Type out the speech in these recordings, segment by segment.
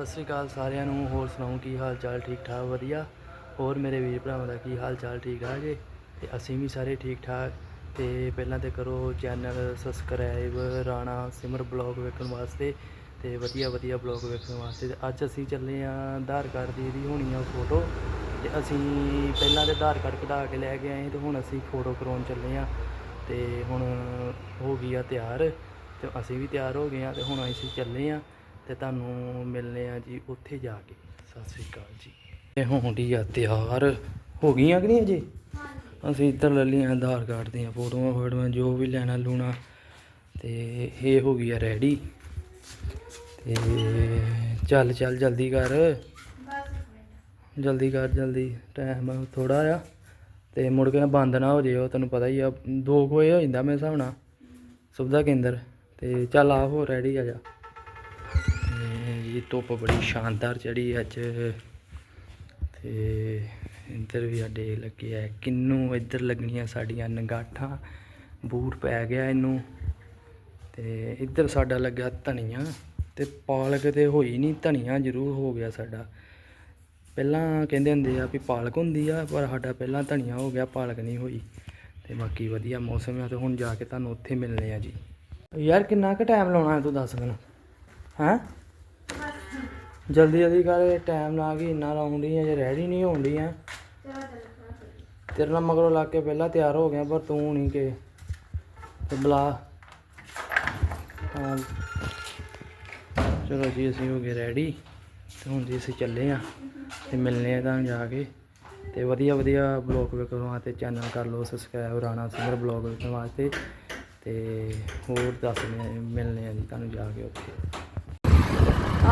ਸਤਿ ਸ੍ਰੀ ਅਕਾਲ ਸਾਰਿਆਂ ਨੂੰ, ਹੋਰ ਸੁਣਾਓ ਕੀ ਹਾਲ ਚਾਲ, ਠੀਕ ਠਾਕ, ਵਧੀਆ? ਹੋਰ ਮੇਰੇ ਵੀਰ ਭਰਾਵਾਂ ਦਾ ਕੀ ਹਾਲ ਚਾਲ, ਠੀਕ ਆ ਜੇ? ਤੇ ਅਸੀਂ ਵੀ ਸਾਰੇ ਠੀਕ ਠਾਕ। ਤੇ ਪਹਿਲਾਂ ਤੇ ਕਰੋ channel subscribe Rana Simar blog ਵੇਖਣ ਵਾਸਤੇ ਤੇ ਵਧੀਆ ਵਧੀਆ ਬਲੌਗ ਵੇਖਣ ਵਾਸਤੇ। ਤੇ ਅੱਜ ਅਸੀਂ ਚੱਲੇ ਆਂ ਆਧਾਰ ਕਾਰਡ ਦੀ ਇਹਦੀ ਹੋਣੀ ਆ ਫੋਟੋ ਤੇ ਅਸੀਂ ਪਹਿਲਾਂ ਤੇ ਆਧਾਰ ਕਾਰਡ ਕਢਾ ਕੇ ਲੈ ਕੇ ਆਏ ਤੇ ਹੁਣ ਅਸੀਂ ਫੋਟੋ ਕਰਾਉਣ ਚੱਲੇ ਆਂ। ਤੇ ਹੁਣ ਹੋ ਗਈ ਆ ਤਿਆਰ। ਤੇ ਅਸੀਂ ਵੀ ਤਿਆਰ ਹੋ ਗਏ ਆ ਤੇ ਹੁਣ ਅਸੀਂ ਚੱਲੇ ਆ। ਤੇ ਤੁਹਾਨੂੰ ਮਿਲਨੇ ਆ ਜੀ ਉੱਥੇ ਜਾ ਕੇ। ਸਤਿ ਸ੍ਰੀ ਅਕਾਲ ਜੀ। ਇਹ ਹੋਣੀ ਆ ਤਿਆਰ ਹੋ ਗਈਆਂ ਕਿ ਨਹੀਂ ਅਜੇ? ਅਸੀਂ ਇੱਧਰ ਲੈ ਲਈਆਂ ਆਧਾਰ ਕਾਰਡ ਦੀਆਂ ਫੋਟੋਆਂ ਫੋਟੋਆਂ ਜੋ ਵੀ ਲੈਣਾ ਲੂਣਾ। ਤੇ ਇਹ ਹੋ ਗਈ ਆ ਰੈਡੀ ਤੇ ਚੱਲ ਚੱਲ ਜਲਦੀ ਕਰ। ਜਲਦੀ ਕਰ ਜਲਦੀ। ਟਾਈਮ ਥੋੜਾ ਆ। ਤੇ ਮੁੜ ਕੇ ਬੰਦ ਨਾ ਹੋ ਜੇ ਉਹ ਤੈਨੂੰ ਪਤਾ ਹੀ ਆ। 2 ਵਜੇ ਹੋ ਜਾਂਦਾ ਮੇਰੇ ਹਿਸਾਬ ਨਾਲ। ਸੁਵਿਧਾ ਕੇਂਦਰ। ਤੇ ਚੱਲ ਆ ਹੋ ਰੈਡੀ ਆ ਜਾ। ਜੀ, ਧੁੱਪ ਬੜੀ ਸ਼ਾਨਦਾਰ ਚੜੀ ਅੱਜ। ਤੇ ਇੱਧਰ ਵੀ ਸਾਡੇ ਲੱਗੇ ਆ। ਕਿੰਨੂ ਇੱਧਰ ਲੱਗਣੀਆਂ ਸਾਡੀਆਂ ਨਗਾਠਾਂ। ਬੂਟ ਪੈ ਗਿਆ ਇਹਨੂੰ। ਤੇ ਇੱਧਰ ਸਾਡਾ ਲੱਗਾ ਧਨੀਆ। ਤੇ ਪਾਲਕ ਤੇ ਹੋਈ ਨਹੀਂ ਧਨੀਆ ਜ਼ਰੂਰ ਹੋ ਗਿਆ ਸਾਡਾ। ਪਹਿਲਾਂ ਕਹਿੰਦੇ ਹੁੰਦੇ ਆ ਵੀ ਪਾਲਕ ਹੁੰਦੀ ਆ, ਪਰ ਸਾਡਾ ਪਹਿਲਾਂ ਧਨੀਆ ਹੋ ਗਿਆ, ਪਾਲਕ ਨਹੀਂ ਹੋਈ। ਤੇ ਬਾਕੀ ਵਧੀਆ ਮੌਸਮ ਆ ਤੇ ਹੁਣ ਜਾ ਕੇ ਤੁਹਾਨੂੰ ਉੱਥੇ ਮਿਲਨੇ ਆ ਜੀ। ਯਾਰ ਕਿੰਨਾ ਕੁ ਟਾਈਮ ਲਾਉਣਾ ਤੂੰ ਦੱਸ ਮੈਨੂੰ? ਹੈਂ? ਜਲਦੀ ਜਲਦੀ ਕਰ ਟਾਈਮ ਲਾ ਕੇ ਇੰਨਾ ਲਾਉਂਦੀ ਆ, ਜੇ ਰੈਡੀ ਨਹੀਂ ਹੋਣੀ ਆ। ਤੇਰੇ ਨਾਲ ਮਗਰੋਂ ਲੱਗ ਕੇ ਪਹਿਲਾਂ ਤਿਆਰ ਹੋ ਗਿਆ, ਪਰ ਤੂੰ ਨਹੀਂ ਕਿ ਤੇ ਬੁਲਾ। ਚਲੋ ਜੀ, ਅਸੀਂ ਹੋ ਗਏ ਰੈਡੀ ਤੇ ਹੁਣ ਜੀ ਅਸੀਂ ਚੱਲੇ ਆ। ਤੇ ਮਿਲਨੇ ਆ ਤੁਹਾਨੂੰ ਜਾ ਕੇ। ਤੇ ਵਧੀਆ ਵਧੀਆ ਬਲੌਗ ਵੇਖਣ ਵਾਸਤੇ ਚੈਨਲ ਕਰ ਲਓ ਸਬਸਕ੍ਰਾਈਬ ਰਾਣਾ ਸਿੰਗਰ ਬਲੌਗ ਵੇਖਣ ਵਾਸਤੇ। ਤੇ ਹੋਰ ਦੱਸਨੇ ਮਿਲਨੇ ਆ ਜੀ ਤੁਹਾਨੂੰ ਜਾ ਕੇ ਉੱਥੇ।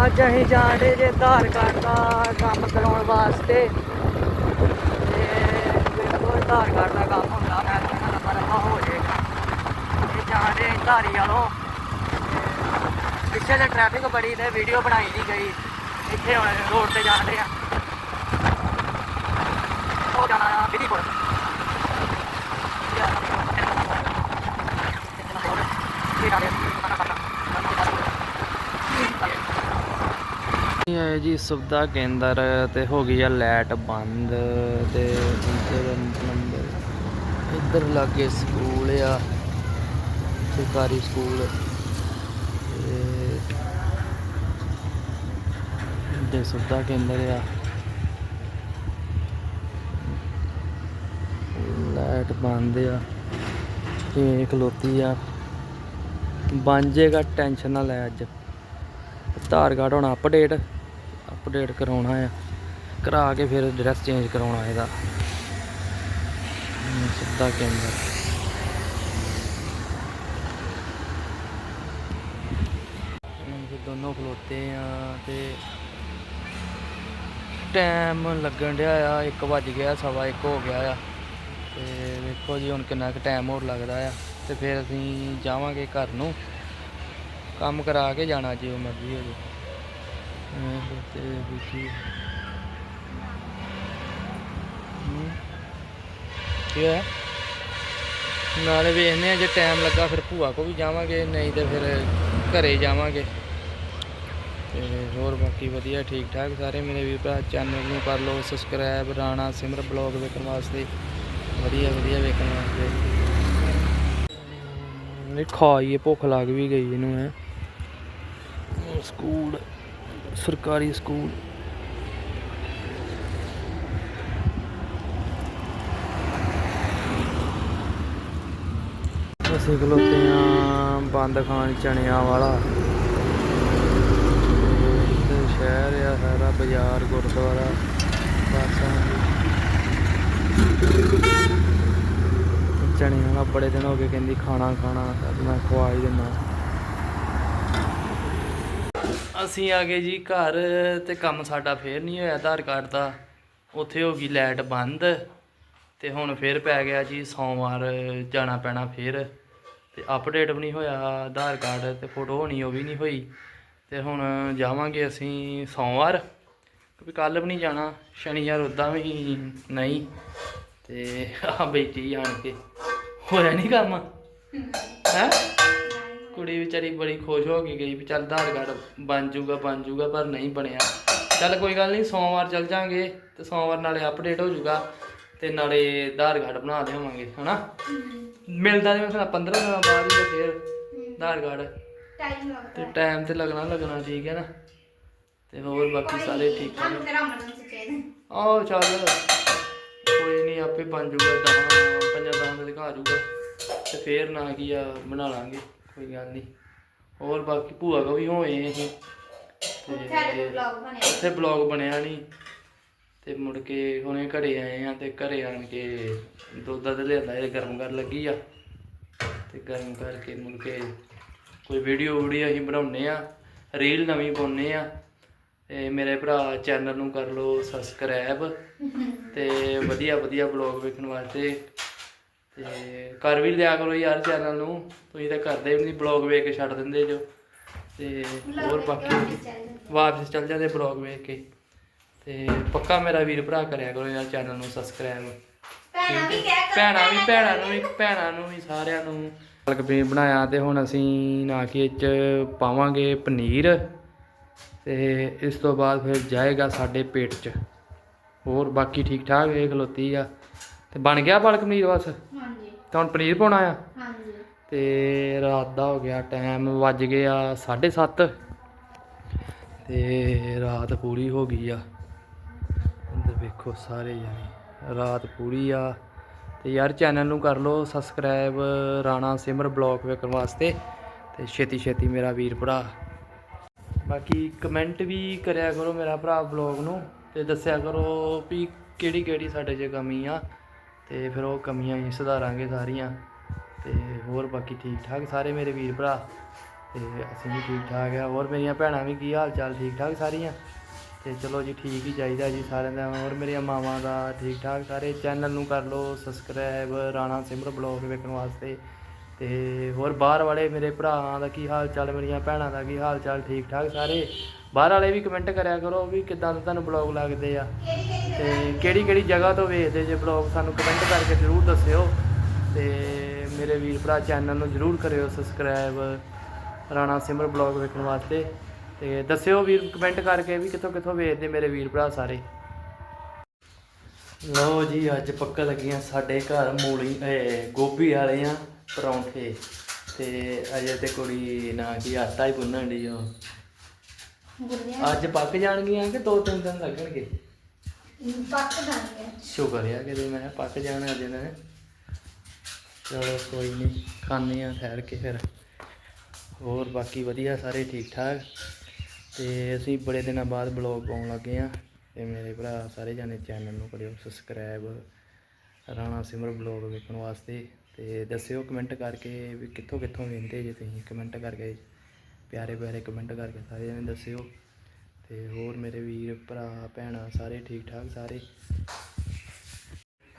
ਅੱਜ ਅਸੀਂ ਜਾਣੇ ਜੇ ਆਧਾਰ ਕਾਰਡ ਦਾ ਕੰਮ ਕਰਾਉਣ ਵਾਸਤੇ। ਤੇ ਵੇਖੋ ਆਧਾਰ ਕਾਰਡ ਦਾ ਕੰਮ ਹੁੰਦਾ ਮੈਂ ਤਾਂ ਨੰਬਰ ਆ ਹੋ ਜਾਏਗਾ। ਇਹ ਜਾਣੇ ਧਾਰੀ ਵਾਲੋਂ। ਪਿੱਛੇ ਤੇ ਟ੍ਰੈਫਿਕ ਬੜੀ ਤੇ ਵੀਡੀਓ ਬਣਾਈ ਨਹੀਂ ਗਈ। ਇੱਥੇ ਹੁਣ ਰੋਡ ਤੇ ਜਾਂਦੇ ਆ। ਉਹ ਜਾਣਾ ਆ ਬਿਧੀਪੁਰ ਜੀ ਸੁਵਿਧਾ ਕੇਂਦਰ ਤੇ ਹੋ ਗਈ ਆ ਲਾਈਟ ਬੰਦ ਤੇ ਇੱਧਰ ਨੰਬਰ ਇੱਧਰ ਲਾਗੇ ਸਕੂਲ ਆ, ਸਰਕਾਰੀ ਸਕੂਲ। ਦੇ ਸੁਵਿਧਾ ਕੇਂਦਰ ਆ। ਲਾਈਟ ਬੰਦ ਆ ਤੇ ਖਲੋਤੀ ਆ। ਬਣ ਜਾਏਗਾ ਟੈਨਸ਼ਨ ਨਾ ਲੈ ਅੱਜ। ਆਧਾਰ ਕਾਰਡ ਹੁਣ ਅਪਡੇਟ ਅਪਡੇਟ ਕਰਾਉਣਾ ਆ। ਕਰਾ ਕੇ ਫਿਰ ਐਡਰੈਸ ਚੇਂਜ ਕਰਾਉਣਾ ਇਹਦਾ। ਸਿੱਧਾ ਕੈਮਰਾ ਦੋਨੋਂ ਖਲੋਤੇ ਆ ਤੇ ਟਾਈਮ ਲੱਗਣ ਡਿਆ ਆ 1 ਵੱਜ ਗਿਆ, ਸਵਾ 1 ਹੋ ਗਿਆ ਆ। ਤੇ ਵੇਖੋ ਜੀ ਹੁਣ ਕਿੰਨਾ ਕੁ ਟਾਈਮ ਹੋਰ ਲੱਗਦਾ ਆ। ਤੇ ਫਿਰ ਅਸੀਂ ਜਾਵਾਂਗੇ ਘਰ ਨੂੰ। ਕੰਮ ਕਰਾ ਕੇ ਜਾਣਾ ਜਿਵੇਂ ਮਰਜ਼ੀ ਹੋ ਜੇ ਤੇ ਵੀ ਕੀ ਹੋਇਆ ਨਾਲੇ ਵੇਖਦੇ ਆ ਜੇ ਟਾਈਮ ਲੱਗਾ ਫਿਰ ਭੂਆ ਕੋ ਵੀ ਜਾਵਾਂਗੇ, ਨਹੀਂ ਤੇ ਫਿਰ ਘਰੇ ਜਾਵਾਂਗੇ। ਤੇ ਹੋਰ ਬਾਕੀ ਵਧੀਆ ਠੀਕ ਠਾਕ ਸਾਰੇ ਮੇਰੇ ਵੀਰ ਭਰਾ ਚੈਨਲ ਨੂੰ ਕਰ ਲਓ ਸਬਸਕ੍ਰਾਈਬ ਰਾਣਾ ਸਿਮਰ ਬਲੌਗ ਵੇਖਣ ਵਾਸਤੇ। ਵਧੀਆ ਵਧੀਆ ਵੇਖਣ ਵਾਸਤੇ। ਇਹ ਖਾਈਏ, ਭੁੱਖ ਲੱਗ ਵੀ ਗਈ ਇਹਨੂੰ, ਹੈ। ਸਕੂਲ ਸਰਕਾਰੀ ਸਕੂਲ। ਅਸੀਂ ਖਲੋਤੇ ਆ ਬੰਦ ਖਾਨ ਚਣਿਆਂ ਵਾਲਾ ਤੇ ਸ਼ਹਿਰ ਆ, ਸਾਰਾ ਬਾਜ਼ਾਰ, ਗੁਰਦੁਆਰਾ ਬਾਸਾਂ ਚਣੇ ਵਾਲਾ ਬੜੇ ਦਿਨ ਹੋ ਗਏ ਕਹਿੰਦੀ ਖਾਣਾ ਖਾਣਾ ਤਾਂ ਮੈਂ ਖਵਾ ਹੀ ਦਿੰਦਾ। ਅਸੀਂ ਆ ਗਏ ਜੀ ਘਰ ਤੇ ਕੰਮ ਸਾਡਾ ਫੇਰ ਨਹੀਂ ਹੋਇਆ, ਆਧਾਰ ਕਾਰਡ ਦਾ। ਉੱਥੇ ਹੋ ਗਈ ਲਾਈਟ ਬੰਦ ਤੇ ਹੁਣ ਫੇਰ ਪੈ ਗਿਆ ਜੀ ਸੋਮਵਾਰ ਜਾਣਾ ਪੈਣਾ ਫੇਰ। ਤੇ ਅਪਡੇਟ ਵੀ ਨਹੀਂ ਹੋਇਆ, ਆਧਾਰ ਕਾਰਡ ਤੇ ਫੋਟੋ ਹੋਣੀ ਉਹ ਵੀ ਨਹੀਂ ਹੋਈ। ਤੇ ਹੁਣ ਜਾਵਾਂਗੇ ਅਸੀਂ ਸੋਮਵਾਰ। ਕਿਉਂਕਿ ਕੱਲ ਵੀ ਨਹੀਂ ਜਾਣਾ, ਸ਼ਨੀਵਾਰ ਉਦਾਂ ਵੀ ਨਹੀਂ। ਤੇ ਆ ਬੈਠੀ ਆਣ ਕੇ। ਹੋਇਆ ਨਹੀਂ ਕੰਮ? ਹੈ? ਕੁੜੀ ਵਿਚਾਰੀ ਬੜੀ ਖੁਸ਼ ਹੋ ਕੇ ਗਈ ਵੀ ਚੱਲ ਆਧਾਰ ਕਾਰਡ ਬਣ ਜਾਊਗਾ ਬਣ ਜਾਊਗਾ ਪਰ ਨਹੀਂ ਬਣਿਆ। ਚੱਲ ਕੋਈ ਗੱਲ ਨਹੀਂ ਸੋਮਵਾਰ ਚੱਲ ਜਾਾਂਗੇ ਤੇ ਸੋਮਵਾਰ ਨਾਲੇ ਅਪਡੇਟ ਹੋ ਜਾਊਗਾ ਤੇ ਨਾਲੇ ਆਧਾਰ ਕਾਰਡ ਬਣਾ ਲਿਆਵਾਂਗੇ ਹਨਾ? ਮਿਲਦਾ ਜਿਵੇਂ ਸਾਨੂੰ 15 ਦਿਨਾਂ ਬਾਅਦ ਹੀ ਫਿਰ ਆਧਾਰ ਕਾਰਡ। ਟਾਈਮ ਲੱਗਦਾ। ਤੇ ਟਾਈਮ ਤੇ ਲੱਗਣਾ ਲੱਗਣਾ ਠੀਕ ਹੈ ਨਾ? ਤੇ ਹੋਰ ਬਾਕੀ ਸਾਰੇ ਠੀਕ ਠਾਕ? ਤੇਰਾ ਚਾਹੀਦਾ। ਆਓ ਚੱਲ ਕੋਈ ਨਹੀਂ ਆਪੇ ਬਣ ਜਾਊਗਾ ਦਹਾਂ ਪੰਜਾਂ ਦਹਾਂ ਦਾ ਦਿਖਾ ਜਾਊਗਾ ਤੇ ਫੇਰ ਨਾ ਕੀ ਆ ਬਣਾ ਲਾਂਗੇ। ਕੋਈ ਗੱਲ ਨਹੀਂ ਹੋਰ ਬਾਕੀ ਭੂਆ ਕੋ ਵੀ ਹੋਏ ਅਸੀਂ ਸਾਡੇ ਬਲੌਗ ਬਣਿਆ ਉੱਥੇ ਬਲੌਗ ਬਣਿਆ ਨਹੀਂ ਤੇ ਮੁੜ ਕੇ ਹੁਣੇ ਘਰੇ ਆਏ ਆ ਤੇ ਘਰੇ ਆਣ ਕੇ ਦੁੱਧ ਦੱਧ ਲਿਆਂਦਾ ਇਹ ਗਰਮ ਕਰਨ ਲੱਗੀ ਆ। ਤੇ ਗਰਮ ਕਰਕੇ ਮੁੜ ਕੇ ਕੋਈ ਵੀਡੀਓ ਵੀਡੀਓ ਅਸੀਂ ਬਣਾਉਨੇ ਆ ਰੀਲ ਨਵੀਂ ਪਾਉਨੇ ਆ। ਤੇ ਮੇਰੇ ਭਰਾ ਚੈਨਲ ਨੂੰ ਕਰ ਲਓ ਸਬਸਕ੍ਰਾਈਬ ਤੇ ਵਧੀਆ ਵਧੀਆ ਬਲੌਗ ਵੇਖਣ ਵਾਸਤੇ ਤੇ ਕਰ ਵੀ ਲਿਆ ਕਰੋ ਯਾਰ ਚੈਨਲ ਨੂੰ। ਤੁਸੀਂ ਤਾਂ ਕਰਦੇ ਵੀ ਨਹੀਂ ਬਲੌਗ ਵੇਖ ਕੇ ਛੱਡ ਦਿੰਦੇ ਜੋ। ਤੇ ਹੋਰ ਬਾਕੀ ਵਾਪਸ ਚੱਲ ਜਾਂਦੇ। ਬਲੌਗ ਵੇਖ ਕੇ। ਤੇ ਪੱਕਾ ਮੇਰਾ ਵੀਰ ਭਰਾ ਕਰਿਆ ਕਰੋ ਯਾਰ ਚੈਨਲ ਨੂੰ ਸਬਸਕ੍ਰਾਈਬ ਭੈਣਾਂ ਵੀ ਕਹਿ ਭੈਣਾਂ ਵੀ ਭੈਣਾਂ ਨੂੰ ਵੀ ਭੈਣਾਂ ਨੂੰ ਵੀ ਸਾਰਿਆਂ ਨੂੰ। ਪਾਲਕ ਪਨੀਰ ਬਣਾਇਆ ਤੇ ਹੁਣ ਅਸੀਂ ਨਾ ਕਿ ਇਹ 'ਚ ਪਾਵਾਂਗੇ ਪਨੀਰ। ਤੇ ਇਸ ਤੋਂ ਬਾਅਦ ਫਿਰ ਜਾਏਗਾ ਸਾਡੇ ਪੇਟ 'ਚ। ਹੋਰ ਬਾਕੀ ਠੀਕ ਠਾਕ ਇਹ ਖਲੋਤੀ ਆ। ਤੇ ਬਣ ਗਿਆ ਪਾਲਕ ਪਨੀਰ ਬਸ? ਤਾਂ ਹੁਣ ਪਨੀਰ ਪਾਉਣਾ ਆ। ਹਾਂਜੀ। ਤੇ ਰਾਤ ਦਾ ਹੋ ਗਿਆ ਟਾਈਮ ਵੱਜ ਗਿਆ 7:30 ਤੇ ਰਾਤ ਪੂਰੀ ਹੋ ਗਈ ਆ। ਅੰਦਰ ਵੇਖੋ ਸਾਰੇ ਜਾਣੇ ਰਾਤ ਪੂਰੀ ਆ। ਤੇ ਯਾਰ ਚੈਨਲ ਨੂੰ ਕਰ ਲਓ ਸਬਸਕ੍ਰਾਈਬ ਰਾਣਾ ਸਿਮਰ ਬਲੌਗ ਵੇਖਣ ਵਾਸਤੇ। ਤੇ ਛੇਤੀ ਛੇਤੀ ਮੇਰਾ ਵੀਰ ਭਰਾ। ਬਾਕੀ ਕਮੈਂਟ ਵੀ ਕਰਿਆ ਕਰੋ ਮੇਰਾ ਭਰਾ ਬਲੌਗ ਨੂੰ। ਤੇ ਦੱਸਿਆ ਕਰੋ ਵੀ ਕਿਹੜੀ ਕਿਹੜੀ ਸਾਡੇ 'ਚ ਕਮੀ ਆ। ਤੇ ਫਿਰ ਉਹ ਕਮੀਆਂ ਹੀ ਸੁਧਾਰਾਂਗੇ ਸਾਰੀਆਂ। ਤੇ ਹੋਰ ਬਾਕੀ ਠੀਕ ਠਾਕ ਸਾਰੇ ਮੇਰੇ ਵੀਰ ਭਰਾ। ਤੇ ਅਸੀਂ ਵੀ ਠੀਕ ਠਾਕ ਆ। ਹੋਰ ਮੇਰੀਆਂ ਭੈਣਾਂ ਵੀ ਕੀ ਹਾਲ ਚਾਲ ਠੀਕ ਠਾਕ ਸਾਰੀਆਂ? ਤੇ ਚਲੋ ਜੀ, ਠੀਕ ਹੀ ਚਾਹੀਦਾ ਜੀ ਸਾਰਿਆਂ ਦਾ। ਹੋਰ ਮੇਰੀਆਂ ਮਾਵਾਂ ਦਾ ਠੀਕ ਠਾਕ ਸਾਰੇ। ਚੈਨਲ ਨੂੰ ਕਰ ਲਓ ਸਬਸਕ੍ਰਾਈਬ, ਰਾਣਾ ਸਿਮਰ ਬਲੌਗ ਵੇਖਣ ਵਾਸਤੇ। ਤੇ ਹੋਰ ਬਾਹਰ ਵਾਲੇ ਮੇਰੇ ਭਰਾਵਾਂ ਦਾ ਕੀ ਹਾਲ ਚਾਲ ਮੇਰੀਆਂ ਭੈਣਾਂ ਦਾ ਕੀ ਹਾਲ ਚਾਲ ਠੀਕ ਠਾਕ ਸਾਰੇ? ਬਾਹਰ ਵਾਲੇ ਵੀ ਕਮੈਂਟ ਕਰਿਆ ਕਰੋ ਵੀ ਕਿੱਦਾਂ ਦੇ ਤੁਹਾਨੂੰ ਬਲੌਗ ਲੱਗਦੇ ਆ। ਤੇ ਕਿਹੜੀ ਕਿਹੜੀ ਜਗ੍ਹਾ ਤੋਂ ਵੇਖਦੇ ਜੇ ਬਲੌਗ ਸਾਨੂੰ ਕਮੈਂਟ ਕਰਕੇ ਜ਼ਰੂਰ ਦੱਸਿਓ। ਤੇ ਮੇਰੇ ਵੀਰ ਭਰਾ ਚੈਨਲ ਨੂੰ ਜ਼ਰੂਰ ਕਰਿਓ ਸਬਸਕ੍ਰਾਈਬ ਰਾਣਾ ਸਿਮਰ ਬਲੌਗ ਵੇਖਣ ਵਾਸਤੇ। ਤੇ ਦੱਸਿਓ ਵੀਰ ਕਮੈਂਟ ਕਰਕੇ ਵੀ ਕਿੱਥੋਂ ਕਿੱਥੋਂ ਵੇਖਦੇ ਮੇਰੇ ਵੀਰ ਭਰਾ ਸਾਰੇ। ਲਓ ਜੀ, ਅੱਜ ਪੱਕਾ ਲੱਗੀਆਂ ਸਾਡੇ ਘਰ ਮੂਲੀ ਗੋਭੀ ਵਾਲੇ ਆ ਪਰੌਂਠੇ। ਤੇ ਅਜੇ ਤੇ ਕੁੜੀ ਨਾ ਕੀ ਆਟਾ ਹੀ ਗੁੰਨਣ ਦੀ ਉਹ ਗੁਰਦਿਆਂ ਅੱਜ ਪੱਕ ਜਾਣਗੀਆਂ ਕਿ ਦੋ ਤਿੰਨ ਦਿਨ ਲੱਗਣਗੇ? ਪੱਕ ਜਾਣਗੇ ਸ਼ੁਕਰ ਆ ਕਿ ਮੈਂ ਕਿਹਾ ਪੱਕ ਜਾਣਾ ਅੱਜ ਨੇ ਚਲੋ ਕੋਈ ਨਹੀਂ ਖਾਣੇ ਆ ਠਹਿਰ ਕੇ ਫਿਰ। ਹੋਰ ਬਾਕੀ ਵਧੀਆ ਸਾਰੇ ਠੀਕ ਠਾਕ ਤੇ ਅਸੀਂ ਬੜੇ ਦਿਨਾਂ ਬਾਅਦ ਬਲੌਗ ਪਾਉਣ ਲੱਗੇ ਆ ਤੇ ਮੇਰੇ ਭਰਾ ਸਾਰੇ ਜਾਣੇ ਚੈਨਲ ਨੂੰ ਕਰਿਓ ਸਬਸਕ੍ਰਾਈਬ ਰਾਣਾ ਸਿਮਰ ਬਲੌਗ ਵੇਖਣ ਵਾਸਤੇ। ਤੇ ਦੱਸਿਓ ਕਮੈਂਟ ਕਰਕੇ ਵੀ ਕਿੱਥੋਂ ਕਿੱਥੋਂ ਵੇਖਦੇ ਜੇ ਤੁਸੀਂ। ਕਮੈਂਟ ਕਰਕੇ ਪਿਆਰੇ ਪਿਆਰੇ ਕਮੈਂਟ ਕਰਕੇ ਸਾਰੇ ਜਾਣੇ ਦੱਸਿਓ। ਤੇ ਹੋਰ ਮੇਰੇ ਵੀਰ ਭਰਾ ਭੈਣਾਂ ਸਾਰੇ ਠੀਕ ਠਾਕ ਸਾਰੇ?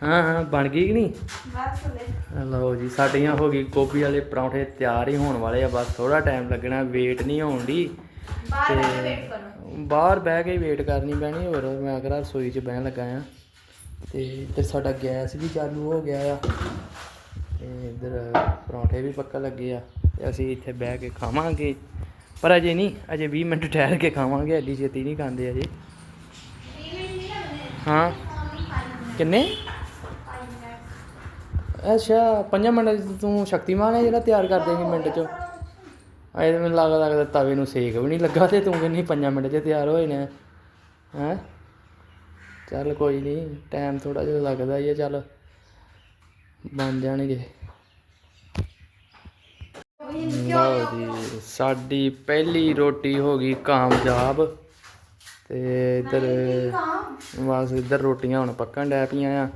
ਹਾਂ ਹਾਂ ਬਣ ਗਈ ਕਿ ਨਹੀਂ? ਬਸ ਲੈ ਲਓ ਜੀ ਸਾਡੀਆਂ ਹੋ ਗਈ ਗੋਭੀ ਵਾਲੇ ਪਰੌਂਠੇ ਤਿਆਰ ਹੀ ਹੋਣ ਵਾਲੇ ਆ ਬਸ ਥੋੜਾ ਟਾਈਮ ਲੱਗਣਾ ਵੇਟ ਨਹੀਂ ਹੋਣ ਦੀ ਕਰੋ। ਬਾਹਰ ਬਹਿ ਕੇ ਵੇਟ ਕਰਨੀ ਪੈਣੀ ਹੋਰ ਮੈਂ ਅਗਰ ਰਸੋਈ 'ਚ ਬਹਿਣ ਲੱਗਾ ਆ। ਤੇ ਇੱਧਰ ਸਾਡਾ ਗੈਸ ਵੀ ਚਾਲੂ ਹੋ ਗਿਆ ਆ। ਤੇ ਇੱਧਰ ਪਰੌਂਠੇ ਵੀ ਪੱਕਾ ਲੱਗੇ ਆ। ਤੇ ਅਸੀਂ ਇੱਥੇ ਬਹਿ ਕੇ ਖਾਵਾਂਗੇ। ਪਰ ਅਜੇ ਨਹੀਂ, ਅਜੇ 20 ਮਿੰਟ ਠਹਿਰ ਕੇ ਖਾਵਾਂਗੇ, ਐਡੀ ਛੇਤੀ ਨਹੀਂ ਖਾਂਦੇ ਅਜੇ। ਹਾਂ। ਕਿੰਨੇ? ਅੱਛਾ 5 ਮਿੰਟ 'ਚ ਤੂੰ ਸ਼ਕਤੀਮਾਨ ਹੈ ਜਿਹੜਾ ਤਿਆਰ ਕਰਦੇ ਸੀ ਮਿੰਟ 'ਚ? ਅਜੇ ਤਾਂ ਮੈਨੂੰ ਲੱਗਦਾ ਲੱਗਦਾ ਤਵੇ ਨੂੰ ਸੇਕ ਵੀ ਨਹੀਂ ਲੱਗਾ ਤੇ ਤੂੰ ਕਹਿੰਦੀ 5 ਮਿੰਟ 'ਚ ਤਿਆਰ ਹੋਏ ਨੇ। ਹੈ? ਚੱਲ ਕੋਈ ਨਹੀਂ ਟਾਈਮ ਥੋੜਾ ਜਿਹਾ ਲੱਗਦਾ ਹੀ ਹੈ ਚੱਲ ਬਣ ਜਾਣਗੇ। ਲਓ ਜੀ, ਸਾਡੀ ਪਹਿਲੀ ਰੋਟੀ ਹੋ ਗਈ ਕਾਮਯਾਬ। ਤੇ ਇੱਧਰ ਬਸ ਇੱਧਰ ਰੋਟੀਆਂ ਹੁਣ ਪੱਕਣ ਡੈ ਪਈਆਂ ਆ।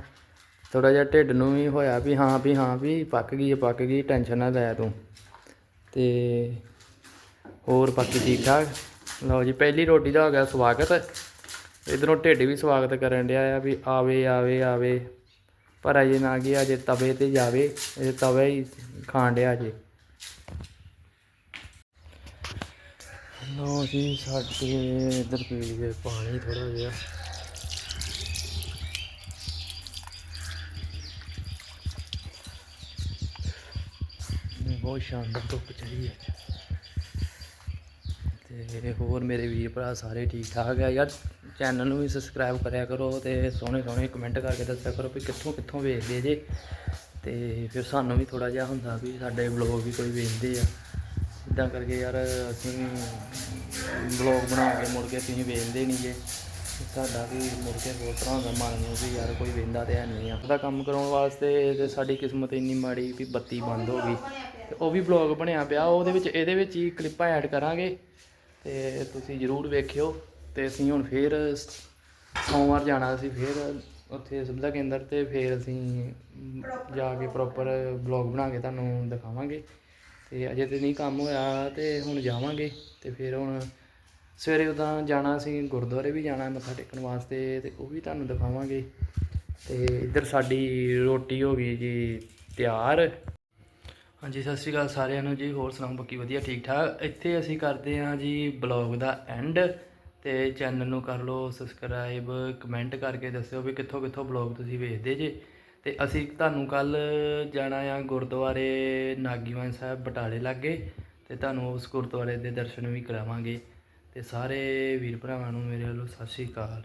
ਥੋੜਾ ਜਿਹਾ ਢਿੱਡ ਨੂੰ ਵੀ ਹੋਇਆ ਵੀ ਹਾਂ ਵੀ ਹਾਂ ਵੀ ਪੱਕ ਗਈ ਪੱਕ ਗਈ, ਟੈਨਸ਼ਨ ਨਾ ਲੈ ਤੂੰ। ਤੇ ਹੋਰ ਬਾਕੀ ਠੀਕ ਠਾਕ ਲਓ ਜੀ, ਪਹਿਲੀ ਰੋਟੀ ਦਾ ਹੋ ਗਿਆ ਸਵਾਗਤ। ਇਧਰੋਂ ਢਿੱਡ ਵੀ ਸਵਾਗਤ ਕਰਨ ਡਿਆ ਆ ਵੀ ਆਵੇ ਆਵੇ ਆਵੇ। ਪਰ ਅਜੇ ਨਾ ਗਿਆ ਅਜੇ ਤਵੇ ਤੇ ਜਾਵੇ ਇਹ ਤਵੇ ਹੀ ਖਾਣ ਡਿਆ ਅਜੇ। ਲਓ ਜੀ ਸਾਡੇ ਇੱਧਰ ਪੀ ਲਈਏ ਪਾਣੀ ਥੋੜਾ ਜਿਹਾ। ਬਹੁਤ ਸ਼ਾਨਦਾਰ ਧੁੱਪ ਚੜੀ ਹੈ। ਤੇ ਹੋਰ ਮੇਰੇ ਵੀਰ ਭਰਾ ਸਾਰੇ ਠੀਕ ਠਾਕ ਆ। ਯਾਰ ਚੈਨਲ ਨੂੰ ਵੀ ਸਬਸਕ੍ਰਾਈਬ ਕਰਿਆ ਕਰੋ ਤੇ ਸੋਹਣੇ ਸੋਹਣੇ ਕਮੈਂਟ ਕਰਕੇ ਦੱਸਿਆ ਕਰੋ ਵੀ ਕਿੱਥੋਂ ਕਿੱਥੋਂ ਵੇਖਦੇ ਜੇ। ਤੇ ਫਿਰ ਸਾਨੂੰ ਵੀ ਥੋੜਾ ਜਿਹਾ ਹੁੰਦਾ ਵੀ ਸਾਡੇ ਵਲੌਗ ਵੀ ਕੋਈ ਵੇਖਦੇ ਆ। ਇਦਾਂ ਕਰਕੇ ਯਾਰ ਅਸੀਂ ਵਲੌਗ ਬਣਾ ਕੇ ਮੁੜ ਕੇ ਤੁਸੀਂ ਵੇਚਦੇ ਨਹੀਂ ਜੇ। ਸਾਡਾ ਵੀ ਮੁੜ ਕੇ ਬਹੁਤ ਤਰ੍ਹਾਂ ਦਾ ਮਨ ਨੂੰ ਵੀ ਯਾਰ ਕੋਈ ਵੇਂਦਾ ਤੇ ਹੈ ਨਹੀਂ ਆ। ਉਹਦਾ ਕੰਮ ਕਰਾਉਣ ਵਾਸਤੇ ਤੇ ਸਾਡੀ ਕਿਸਮਤ ਇੰਨੀ ਮਾੜੀ ਵੀ ਬੱਤੀ ਬੰਦ ਹੋ ਗਈ। ਤੇ ਉਹ ਵੀ ਬਲੌਗ ਬਣਿਆ ਪਿਆ, ਉਹਦੇ ਵਿੱਚ, ਇਹਦੇ ਵਿੱਚ ਹੀ ਕਲਿੱਪਾਂ ਐਡ ਕਰਾਂਗੇ। ਤੇ ਤੁਸੀਂ ਜਰੂਰ ਵੇਖਿਓ। ਤੇ ਅਸੀਂ ਹੁਣ ਫੇਰ ਸੋਮਵਾਰ ਜਾਣਾ ਅਸੀਂ ਫੇਰ ਉੱਥੇ ਸੁਵਿਧਾ ਕੇਂਦਰ ਤੇ ਫੇਰ ਅਸੀਂ ਜਾ ਕੇ ਪ੍ਰੋਪਰ ਬਲੌਗ ਬਣਾ ਕੇ ਤੁਹਾਨੂੰ ਦਿਖਾਵਾਂਗੇ। ਤੇ ਅਜੇ ਤੇ ਨਹੀਂ ਕੰਮ ਹੋਇਆ ਤੇ ਹੁਣ ਜਾਵਾਂਗੇ ਤੇ ਫਿਰ ਹੁਣ ਸਵੇਰੇ ਉਦਾਂ ਜਾਣਾ ਸੀ, ਗੁਰਦੁਆਰੇ ਵੀ ਜਾਣਾ ਮੱਥਾ ਟੇਕਣ ਵਾਸਤੇ ਤੇ ਉਹ ਵੀ ਤੁਹਾਨੂੰ ਦਿਖਾਵਾਂਗੇ। ਤੇ ਇੱਧਰ ਸਾਡੀ ਰੋਟੀ ਹੋ ਗਈ ਜੀ, ਤਿਆਰ। ਹਾਂਜੀ, ਸਤਿ ਸ਼੍ਰੀ ਅਕਾਲ ਸਾਰਿਆਂ ਨੂੰ ਜੀ, ਹੋਰ ਸੁਣਾਓ, ਬਾਕੀ ਵਧੀਆ, ਠੀਕ ਠਾਕ? ਇੱਥੇ ਅਸੀਂ ਕਰਦੇ ਹਾਂ ਜੀ ਬਲੌਗ ਦਾ ਐਂਡ ਤੇ ਚੈਨਲ ਨੂੰ ਕਰ ਲਓ ਸਬਸਕ੍ਰਾਈਬ ਕਮੈਂਟ ਕਰਕੇ ਦੱਸਿਓ ਵੀ ਕਿੱਥੋਂ ਕਿੱਥੋਂ ਬਲੌਗ ਤੁਸੀਂ ਵੇਖਦੇ ਜੇ। ਅਤੇ ਅਸੀਂ ਤੁਹਾਨੂੰ ਕੱਲ੍ਹ ਜਾਣਾ ਆ ਗੁਰਦੁਆਰੇ ਨਾਗੀਵਾਨ ਸਾਹਿਬ ਬਟਾਲੇ ਲਾਗੇ ਅਤੇ ਤੁਹਾਨੂੰ ਉਸ ਗੁਰਦੁਆਰੇ ਦੇ ਦਰਸ਼ਨ ਵੀ ਕਰਾਵਾਂਗੇ। ਅਤੇ ਸਾਰੇ ਵੀਰ ਭਰਾਵਾਂ ਨੂੰ ਮੇਰੇ ਵੱਲੋਂ ਸਤਿ ਸ਼੍ਰੀ ਅਕਾਲ।